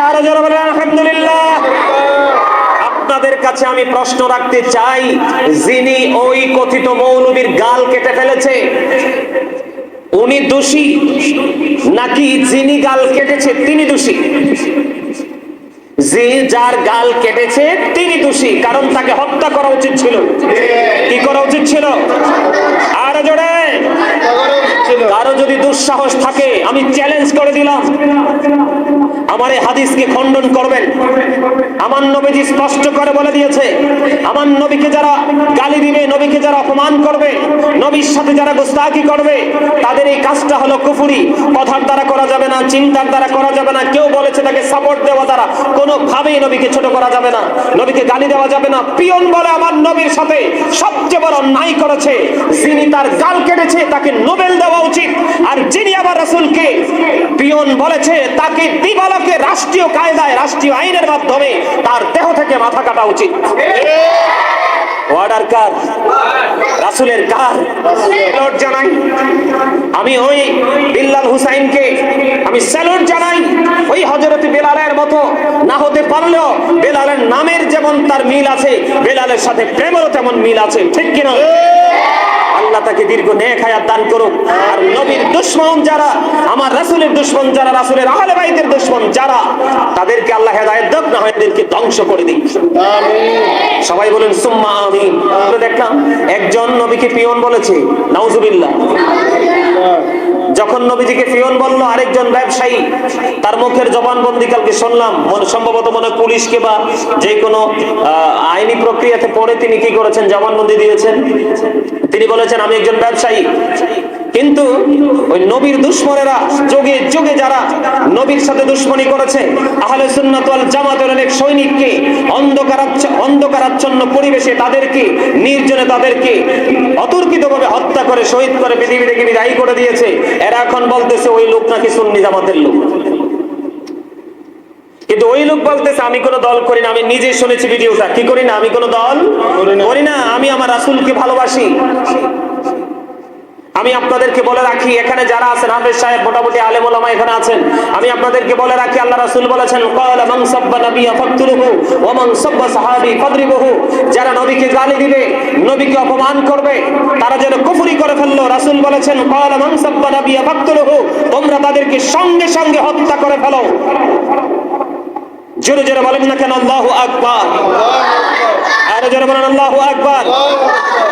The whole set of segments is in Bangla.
আলহামদুলিল্লাহ। আপনাদের কাছে আমি প্রশ্ন রাখতে চাই যিনি ওই কথিত মৌলবীর গাল কেটে ফেলেছে উনি দোষী? নাকি যিনি গাল কেটেছে তিনি দোষী? যে যার গাল কেটেছে তিনি দোষী কারণ তাকে হত্যা করা উচিত ছিল। কি করা উচিত ছিল? আর জোরে। কারও যদি দুঃসাহস থাকে আমি চ্যালেঞ্জ করে দিলাম। আমার হাদিসকে খণ্ডন করবেন। আমার নবীজি স্পষ্ট করে বলে দিয়েছে, আমার নবীকে যারা গালি দিবে, নবীকে যারা অপমান করবে, নবীর সাথে যারা গোস্তাকি করবে, তাদের এই কাজটা হলো কুফুরি। কথার দ্বারা করা যাবে না, চিন্তার দ্বারা করা যাবে না, কেউ বলেছে তাকে সাপোর্ট দেওয়া দ্বারা। কোনোভাবেই নবীকে ছোট করা যাবে না, নবীকে গালি দেওয়া যাবে না। পিয়ন বলে আমার নবীর সাথে সবচেয়ে বড় অন্যায় করেছে, যিনি তার গাল কেটেছে, তাকে নোবেল দেওয়া উচিত। আর যিনি আবার রাসূলকে পিয়ন বলেছে, তাকে দিবালকে রাষ্ট্রীয় কায়দায়, রাষ্ট্রীয় আইনের মাধ্যমে তার দেহ থেকে মাথা কাটা উচিত। জানাই। আমি ওই বিল্লাল হুসাইনকে আমি স্যালুট জানাই। ওই মতো না হতে পারলেও বেলালের নামের যেমন তার মিল আছে, বেলালের সাথে প্রেমেরও তেমন মিল আছে, ঠিক কিনা? আল্লাহ তাকে দীর্ঘ নেক হায়াত দান করুক। আর নবীর দুশ্মন যারা আমার রাসুলের দুশ্মন যারা রাসূলের আহলে বাইতের দুশ্মন যারা তাদেরকে আল্লাহ হেদায়েত দাও না হয় এদেরকে ধ্বংস করে দিন সবাই বলেন সুম্মা আমিন। দেখলাম একজন নবীকে পিয়ন বলেছে নাউজুবিল্লাহ। যখন নবীজিকে ফিওন বলল, আরেকজন ব্যবসায়ী, তার মুখের জবানবন্দি কালকে শুনলাম। সম্ভবত মনে পুলিশকে বা যে কোনো আইনি প্রক্রিয়াতে পড়ে তিনি কি করেছেন? জবানবন্দি দিয়েছেন? তিনি বলেছেন, আমি একজন ব্যবসায়ী। কিন্তু ওই নবীর দুশ্মনেরা যোগে যোগে যারা নবীর সাথে দুশ্মনী করেছে আহলে সুন্নাত ওয়াল জামাতের অনেক সৈনিককে অন্ধকারাচ্ছ অন্ধকারাচ্ছন্ন পরিবেশে তাদেরকে নির্জনে তাদেরকে অতর্কিতভাবে হত্যা করে শহীদ করে পৃথিবী থেকে বিদায়ী করে দিয়েছে। এরা এখন বলতেছে ওই লোক নাকি সুন্নি জামাতের লোক। কিন্তু ওই লোক বলতেছে আমি কোনো দল করি না আমি নিজে শুনেছি ভিডিওটা। কি করি না? আমি কোনো দল করি না। আমি আমার রাসূলকে ভালোবাসি। আমি আপনাদেরকে বলে রাখি, এখানে যারা আছেন, হাফেজ সাহেব মোটামুটি আলেম ওলামা এখানে আছেন, আমি আপনাদেরকে বলে রাখি, আল্লাহ রাসূল বলেছেন, ক্বালা মান সাব্বা নাবিয়্যা ফাকতুলুহু ওয়া মান সাব্বা সাহাবী ফাদরিবুহু। যারা নবীকে গালি দিবে, নবীকে অপমান করবে, তারা যেন কুফরি করে ফেলল, রাসূল বলেছেন, ক্বালা মান সাব্বা নাবিয়্যা ফাকতুলুহু। তোমরা তাদেরকে সঙ্গে সঙ্গে হত্যা করে ফেলো। জোরে জোরে বলেন না কেন, আল্লাহু আকবার। আরে জোরে বলেন আল্লাহু আকবার আল্লাহু আকবার।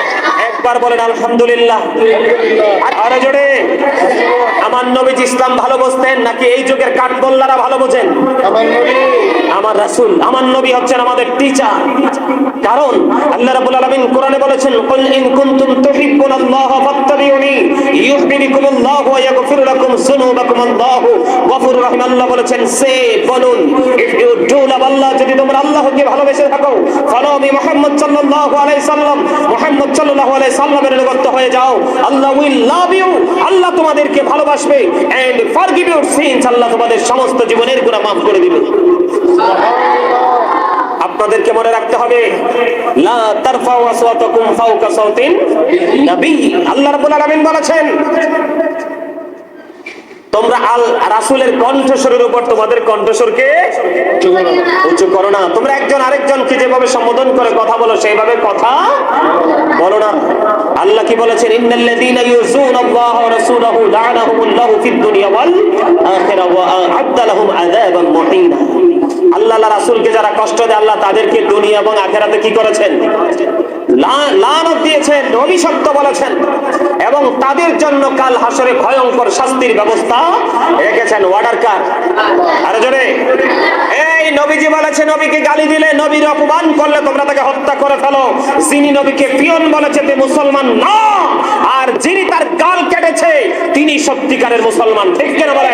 একবার বলেন আলহামদুলিল্লাহ। আরে জোরে। আমার নবীজি ইসলাম ভালো বুঝতেন নাকি এই যুগের কাঠগোল্লারা ভালো বোঝেন? আমার রাসূল আমার নবী হচ্ছেন আমাদের টিচার কারণ আল্লাহ রাব্বুল আলামিন কোরআনে বলেছেন কুল ইন কুনতুম তুহিব্বুনাল্লাহ ফাত্তাবিউনি ইউহিব্বুকুমুল্লাহ ওয়া ইয়াগফির লাকুম যুনুবাকুম আল্লাহু গফুরুর রহিম আল্লাহ বলেছেন সে বলুন if you do love Allah যদি তোমরা আল্লাহকে ভালোবেসে থাকো ফলো মি মুহাম্মদ সাল্লাল্লাহু আলাইহি সাল্লাম মুহাম্মদ সাল্লাল্লাহু আলাইহি সাল্লামের অনুগত হয়ে যাও। আল্লাহ উইল লাভ ইউ আল্লাহ তোমাদেরকে ভালোবাসবে। এন্ড ফরগিভ ইউর সিনস আল্লাহ তোমাদের সমস্ত জীবনের গুনাহ মাফ করে দিবে। আপনাদেরকে মনে রাখতে হবে, লা তারফাউ আসওয়াতাকুম ফাওকা সাউতিন নবী, আল্লাহ রাব্বুল আলামিন বলেছেন তোমরা আল রাসূলের কণ্ঠস্বরের উপর তোমাদের কণ্ঠস্বরকে উঁচু করো না। তোমরা একজন আরেকজনকে যেভাবে সম্বোধন করে কথা বলো, সেইভাবে কথা বলো না। আল্লাহ কি বলেছেন? ইন্নাল্লাযীনা ইউযুনাল্লাহ ওয়া রাসূলাহু লা'নাহুমুল্লাহু ফিদ দুনিয়া ওয়াল আখিরা ওয়া আ'আদ্দা লাহুম আযাবান মুহিনা। আল্লাহ রাসূলকে যারা কষ্ট দেয়, আল্লাহ তাদেরকে দুনিয়া এবং আখিরাতে কি করেছেন? লানত দিয়েছেন, অভিশপ্ত বলেছেন, এবং তাদের জন্য কাল হাসরে ভয়ঙ্কর শাস্তির ব্যবস্থা রেখেছেন ওয়ার্ডার কার। আরে জোরে। এই নবীকে গালি দিলে নবীর অপমান করলে তোমরা তাকে হত্যা করে ফেলো। যিনি নবীকে পিয়ন বলেছে তে মুসলমান না। আর যিনি তার গাল কেটেছে, তিনি সত্যিকারের মুসলমান। ঠিক কেন বলে?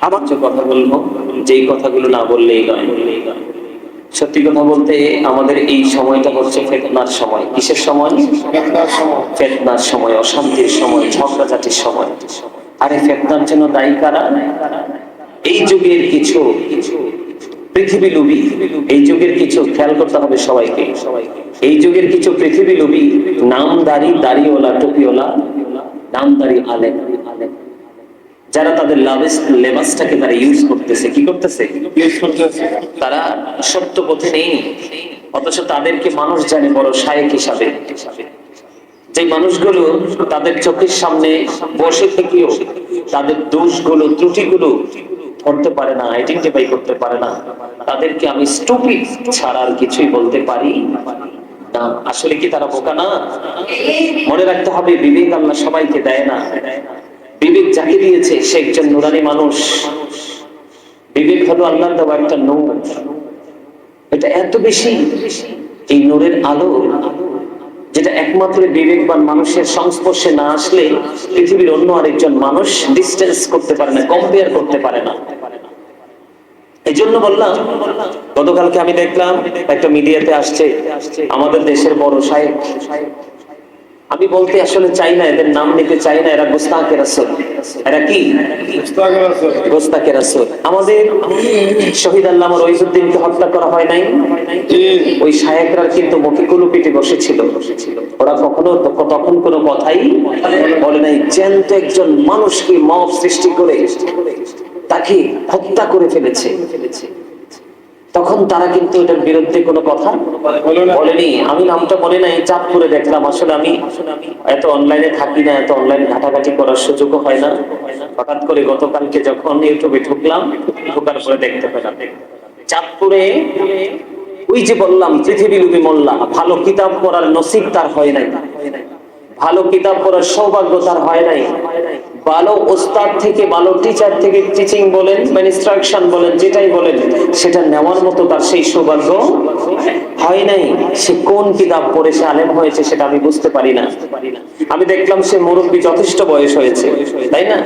আবার যে কথা বলব যেই কথাগুলো না বললেই নয়। সত্যি কথা বলতে আমাদের এই সময়টা হচ্ছে ফেতনার সময়। কিসের সময়? ফেতনার সময়। অশান্তির সময় ঝগড়াঝাটির সময়। আরে ফেতনার জন্য দায়ী কারা? এই যুগের কিছু পৃথিবী লুবি এই যুগের কিছু খেয়াল করতে হবে সবাইকে। এই যুগের কিছু পৃথিবী লুবি নামদারি দাড়িওয়ালা টুপিওয়ালা নামদারি আলেম। যারা তাদের লেবাসটাকে তারা ইউজ করতেছে কি করতেছে? করতেছে। তারা সত্য পথে নেই অথচ তাদেরকে মানুষ জানে বড় শায়েক হিসাবে। যে মানুষগুলো তাদের চোখের সামনে বসে থেকেও তাদের দোষগুলো ত্রুটিগুলো করতে পারে না আইডেন্টিফাই করতে পারে না তাদেরকে আমি স্টুপিড ছাড়া আর কিছুই বলতে পারি না। আসলে কি তারা বোকা না? মনে রাখতে হবে বিবেক আল্লাহ সবাইকে দেয় না। বিবেক যাকে দিয়েছে, সে একজন নুরানি মানুষ। বিবেক হলো আল্লাহ দেওয়া একটা নূর। এটা এত বেশি এই নূরের আলো, যেটা একমাত্র বিবেকবান মানুষের সংস্পর্শে না আসলে পৃথিবীর অন্য আরেকজন মানুষ ডিস্টেন্স করতে পারে না কম্পেয়ার করতে পারে না। এই জন্য বললাম, গতকালকে আমি দেখলাম একটা মিডিয়াতে আসছে আমাদের দেশের বড় সাহেব। আমি বলতে আসলে চাই না এদের নাম নিতে চাই না এরা গোস্তাকে রাসূল। এরা কি? ইস্তাগফার আছে গোস্তাকে রাসূল। আমাদের শহীদ আল্লামা রইজুদ্দিনকে হত্যা করা হয় নাই? ওই শায়েকরা কিন্তু মুখে কুলুপিটি বসেছিল। ওরা কখনো তখন কোনো কথাই বলে নাই। জ্যান্ত একজন মানুষকে মব সৃষ্টি করে তাকে হত্যা করে ফেলেছে। তখন তারা কিন্তু এটার বিরুদ্ধে কোনো কথা বলেনি। আমি নামটা মনে নাই চাঁদপুরে দেখলাম। আসলে আমি এত অনলাইনে থাকি না এত অনলাইন ঘাটাঘাটি করার সুযোগও হয় না। হঠাৎ করে গতকালকে যখন ইউটিউবে ঢুকলাম ঢোকার পরে দেখতে পেলাম। চাঁদপুরে ওই যে বললাম পৃথিবী লুবি মোল্লা ভালো কিতাব পড়ার নসিব তার হয় নাই। ভালো কিতাব পড়ার সৌভাগ্য তার হয় নাই। ভালো ওস্তাদ থেকে, ভালো টিচার থেকে টিচিং বলেন বা ইনস্ট্রাকশন বলেন, যেটাই বলেন, সেটা নেওয়ার মতো তার সেই সৌভাগ্য হয় নাই। সে কোন কিতাব পড়ে, সে আলেম হয়েছে, সেটা আমি বুঝতে পারি না। আমি দেখলাম সে মুরব্বী যথেষ্ট বয়স হয়েছে। তাই না?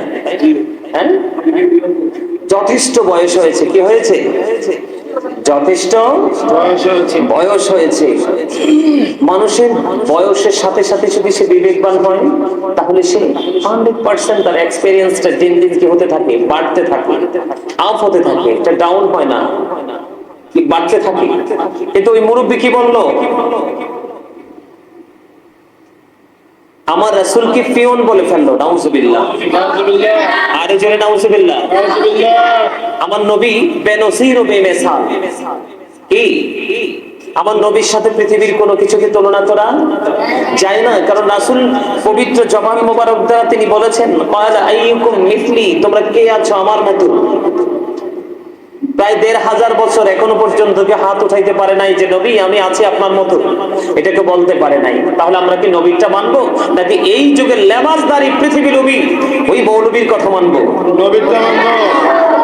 হ্যাঁ? যথেষ্ট বয়স হয়েছে। কি হয়েছে? যথেষ্ট বয়স হয়েছে। মানুষের বয়সের সাথে সাথে যদি সে বিবেকবান হয় তাহলে সে হান্ড্রেড পার্সেন্ট তার এক্সপিরিয়েন্সটা দিন দিন কি হতে থাকে? বাড়তে থাকে। আপ হতে থাকে। এটা ডাউন হয় না। বাড়তে থাকে? কিন্তু ওই মুরব্বী কি বলল? আমার রাসূলকে পিয়ন বলে ফেলল নাউজুবিল্লাহ। আরে জোরে নাউজুবিল্লাহ। নাউজুবিল্লাহ। আমার নবী বেনসির ও বেমেসাল কি? আমার নবীর সাথে পৃথিবীর কোনো কিছুকে তুলনা করা যায় না কারণ রাসূল পবিত্র জবান মোবারক দ্বারা তিনি বলেছেন তোমরা কে আছো আমার মতো? প্রায় দেড় হাজার বছর এখনও পর্যন্ত কি হাত উঠাইতে পারে নাই যে নবী আমি আছি আপনার মতো। এটাকে বলতে পারে নাই। তাহলে আমরা কি নবীরটা মানবো? নাকি এই যুগের লেবাসদারি পৃথিবী নবী ওই মৌলবীর কথা মানবো? নবীর তামান্ন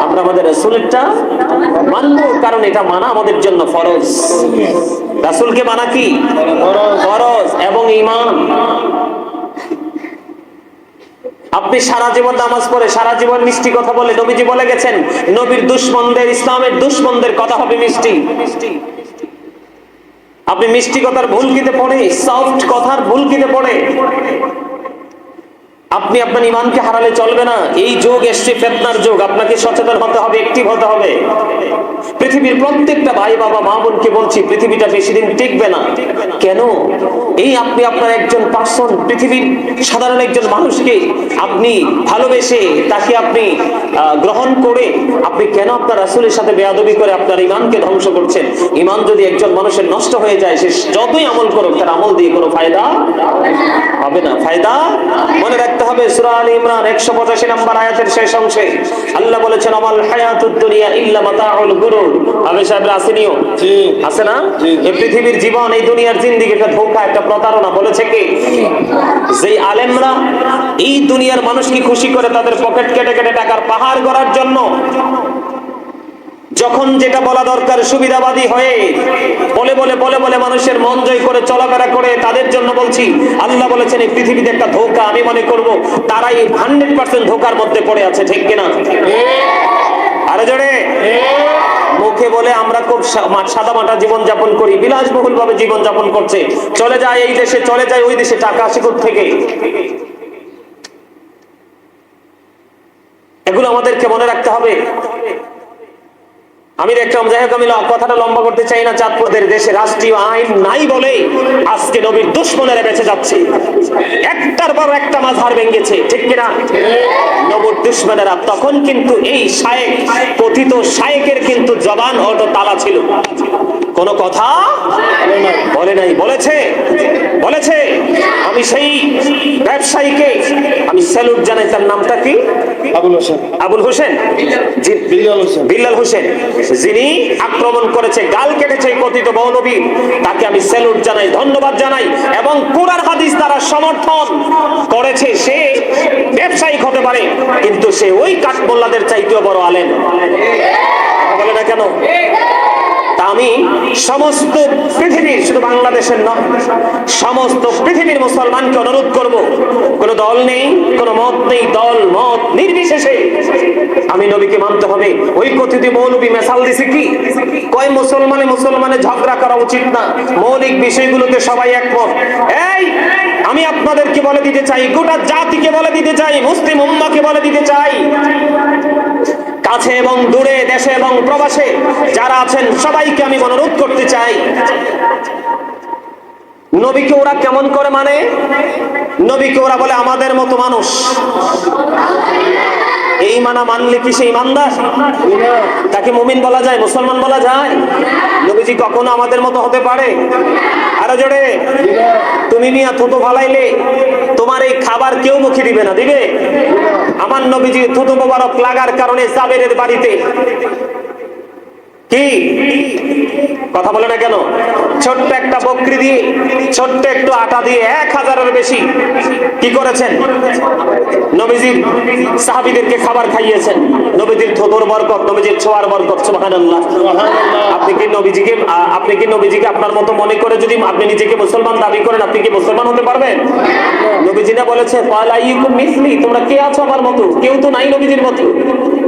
আমরা আমাদের রাসূলেরটা মানবো কারণ এটা মানা আমাদের জন্য ফরজ। রাসূলকে মানা কি? ফরজ এবং ঈমান। আপনি সারা জীবন নামাজ পড়ে, সারা জীবন মিষ্টি কথা বলে নবীজি বলে গেছেন, নবীর দুশ্মনদের, ইসলামের দুশ্মনদের কথা হবে মিষ্টি। আপনি মিষ্টি কথার ভুলকিতে পড়ে সফট কথার ভুলকিতে পড়ে? আপনি আপনার ইমানকে হারালে চলবে না। এই যুগ এসছে, ফেতনার যুগ। আপনাকে সচেতন হতে হবে একটিভ হতে হবে। পৃথিবীর প্রত্যেকটা ভাই বাবা মা বোনকে বলছি, পৃথিবীটা বেশি দিন টিকবে না। কেন? এই আপনি আপনার একজন পার্সন পৃথিবীর সাধারণ একজন মানুষকে আপনি ভালোবেসে তাকে আপনি গ্রহণ করে আপনি কেন আপনার রাসূলের সাথে বেয়াদবি করে আপনার ইমানকে ধ্বংস করছেন? ইমান যদি একজন মানুষের নষ্ট হয়ে যায়, সে যতই আমল করুক, তার আমল দিয়ে কোনো ফায়দা হবে না। ফায়দা মনে রাখতে হবে সূরা আলী ইমরান 185 নম্বর আয়াতের শেষ অংশে। আল্লাহ বলেছেন আমাল হায়াতুদ দুনিয়া ইল্লা মাতাউল গুরুর। আমি সাহেব আসেনিও জি। আছে না? জি, জি। এই পৃথিবীর জীবন এই দুনিয়ার জিন্দিগি একটা ধোঁকা একটা প্রতারণা। বলেছে কি? আলেমরা এই দুনিয়ার মানুষকে খুশি করে তাদের পকেট কেটে কেটে টাকার পাহাড় করার জন্য যখন যেটা বলা দরকার সুবিধাবাদী হয়ে বলে বলে বলে বলে মানুষের মন জয় করে চলাফেরা করে তাদের জন্য বলছি, আল্লাহ বলেছেন এই পৃথিবীতে একটা ধোকা আমি মনে করব, তারাই হান্ড্রেড পার্সেন্ট ধোকার মধ্যে পড়ে আছে, ঠিক কিনা? আরে জোরে? মুখে বলে আমরা খুব সাদা মাটা জীবন যাপন করি বিলাসবহুল ভাবে জীবন যাপন করছে। চলে যায় এই দেশে, চলে যায় ওই দেশে, টাকা আসে থেকে এগুলো আমাদেরকে মনে রাখতে হবে। আমি দেখলাম যাই হোক আমি কথাটা লম্বা করতে চাই না চাঁদপুরের দেশে রাষ্ট্রীয় আইন নাই বলে আজকে নবীর দুশ্মনেরা বেঁচে যাচ্ছে। একটার পর একটা মাঝার ভেঙেছে ঠিক কিনা? নবর দুশ্মনেরা তখন কিন্তু এই শায়েক কথিত শায়েকের কিন্তু জবান অটো তালা ছিল। কোন কথা? বলে নাই। বলেছে? বলেছে? আমি সেই ব্যবসায়ীকে আমি স্যালুট জানাই তার নামটা কি? আবুল হোসেন। আবুল হোসেন? বিল্লাল হোসেন। যিনি আক্রমণ করেছে গাল কেটেছে কথিত মৌলবী তাকে আমি স্যালুট জানাই ধন্যবাদ জানাই এবং কোরআন হাদিস দ্বারা সমর্থন করেছে সে, ব্যবসায়িক হতে পারে, কিন্তু সে ওই কাঠমোল্লাদের চাইতেও বড় আলেন বলে না কেন? আমি সমস্ত পৃথিবীর, শুধু বাংলাদেশের নয়, সমস্ত পৃথিবীর মুসলমানকে অনুরোধ করব, কোন দল নেই, কোন মত নেই, দল, মত নির্বিশেষে। আমি নবীকে মানতে হবে। ওই কথিত মৌলবী মেসাল দিছে কি? কয় মুসলমানে মুসলমানে ঝগড়া করা উচিত না? মৌলিক বিষয়গুলোতে সবাই একমত। এই, আমি আপনাদেরকে বলে দিতে চাই, গোটা জাতিকে বলে দিতে চাই, মুসলিম উম্মাকে বলে দিতে চাই। কাছে এবং দূরে, দেশে এবং প্রবাসে যারা আছেন, সবাইকে আমি অনুরোধ করতে চাই। নবীকে ওরা কেমন করে মানে? নবীকে ওরা বলে, আমাদের মতো মানুষ। এই মানা মানলে কি সেই ইমানদার? তাকে মুমিন বলা যায়, মুসলমান বলা যায়? নবীজি কখনো আমাদের মতো হতে পারে? আরও জোরে। তুমি মিয়া, থুতু ফালাইলে তোমার এই খাবার কেউ মুখে দিবে না, দিবে? আমার নবীজি থুতু মোবারক লাগার কারণে সাবেরের বাড়িতে কি? কথা বলে না কেন? ছোট্ট একটা বকরি দিয়ে, ছোট্ট একটু আটা দিয়ে এক হাজারের বেশি কি করেছেন? নবীজির সাহাবিদেরকে খাবার খাইয়েছেন। নবীজির থোতর বরকত, নবীজির ছোয়ার বরকত, সুবহানাল্লাহ। আপনি কি নবীজিকে আপনি কি নবীজিকে আপনার মতো মনে করে যদি আপনি নিজেকে মুসলমান দাবি করেন, আপনি কি মুসলমান হতে পারবেন? নবীজি না বলেছে তোমরা কে আছো আমার মতো? কেউ তো নাই নবীজির মতো।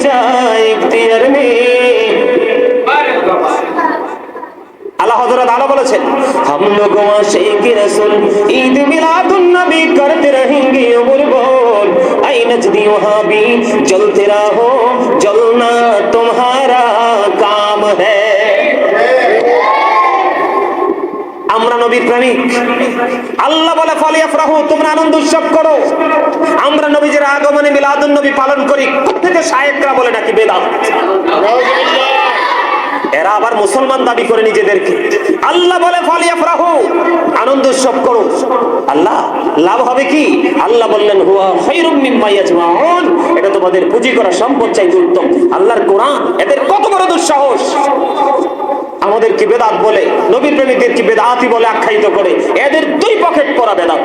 कब्जा इख्तियार में আল্লাহ হযরত আলো বলেছেন हम लोग आशिक रसूल ईद मिलादुन नबी करते रहेंगे उम्र भर आई नजदी वहां भी जलते रहो जलना तुम्हारा আল্লাহ বলে ফালিয়াফরাহু তোমরা আনন্দ উৎসব করো। আমরা নবীজের আগমনে মিলাদুন নবী পালন করি। থেকে শায়েকরা বলে নাকি বেদাত? এরা আবার মুসলমান দাবি করে নিজেদেরকে। আল্লাহ বলে ফালিয়াফরাহু আনন্দ উৎসব করো। আল্লাহ, লাভ হবে কি? আল্লাহ বললেন এটা তোমাদের পুঁজি করা সম্পদ চাইতে উত্তম আল্লাহর কোরআন, এদের কত বড় দুঃসাহস। আমাদের কি বেদাত বলে নবীর প্রেমিকদের কি বেদাতি বলে আখ্যায়িত করে? এদের দুই পকেট পরা বেদাত।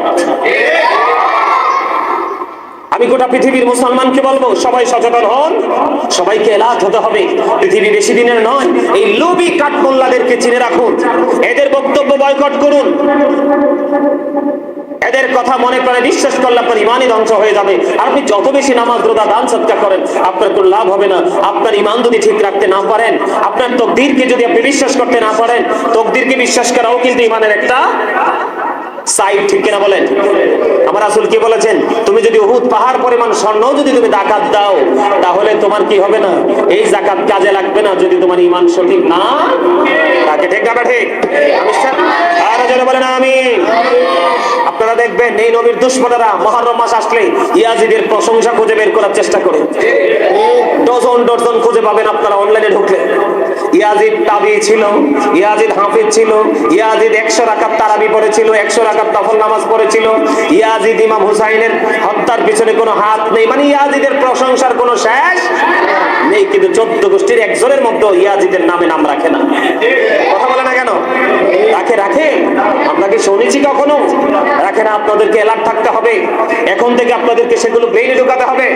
আমি গোটা পৃথিবীর মুসলমানকে বলব, সবাই সচেতন হন, সবাইকে এলাচ হতে হবে। পৃথিবী বেশি দিনের নয়, এই লোভী কাঠমোল্লাদেরকে চিনে রাখুন। এদের বক্তব্য বয়কট করুন। এদের কথা মনে প্রাণে বিশ্বাস করলে আপনার ইমানই ধ্বংস হয়ে যাবে। আর আপনি যত বেশি নামাজ রোদা দান সৎকার করেন, আপনার কোনো লাভ হবে না। আপনার ইমান যদি ঠিক রাখতে না পারেন, আপনার তকদিরকে যদি আপনি বিশ্বাস করতে না পারেন, তকদিরকে বিশ্বাস করাও কিন্তু ইমানের একটা সাইড, ঠিক কিনা বলেন? আমার আসল কি বলেছেন? তুমি যদি উহুদ পাহাড় পরিমাণ স্বর্ণ যদি তুমি জাকাত দাও, তাহলে তোমার কি হবে না? এই জাকাত কাজে লাগবে না যদি তোমার ইমান সঠিক না তাকে ঠিক না ঠিক? আমি আর বলেন আমি এই নবীর দুশ্মনেরা মহরম মাস আসলে ইয়াজিদের প্রশংসা খুঁজে বের করার চেষ্টা করে। ডজন ডজন খুঁজে পাবেন আপনারা অনলাইনে ঢুকলে। ইয়াজিদ তাবি ছিল, ইয়াজিদ হাফিজ ছিল, ইয়াজিদ একশো তারাবি পড়েছিল, একশো নামাজ পড়েছিল। ইয়াজিদ ইমাম হুসাইনের হত্যার পিছনে কোনো হাত নেই। মানে ইয়াজিদের প্রশংসার কোনো শেষ নেই, কিন্তু চোদ্দ গোষ্ঠীর একজনের মধ্যে ইয়াজিদের নামে নাম রাখে না। কথা বলে না কেন? রাখে শুনেছি কখনো? রাখেন আপনাদেরকে অ্যালার্ট থাকতে হবে। এখন থেকে আপনাদেরকে সেগুলো ব্রেইনে ঢোকাতে হবে।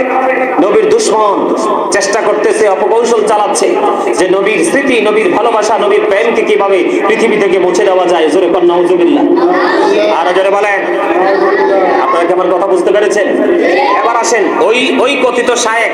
নবীর দুশ্মন চেষ্টা করতেছে, অপকৌশল চালাচ্ছে। যে নবীর স্মৃতি, নবীর ভালোবাসা, নবীর প্রেমকে কীভাবে পৃথিবী থেকে মুছে দেওয়া যায়, জোরে কন্যা আরও জোরে বলেন। আপনারা কি আমার কথা বুঝতে পেরেছেন? এবার আসেন, ওই ওই কথিত শায়েক।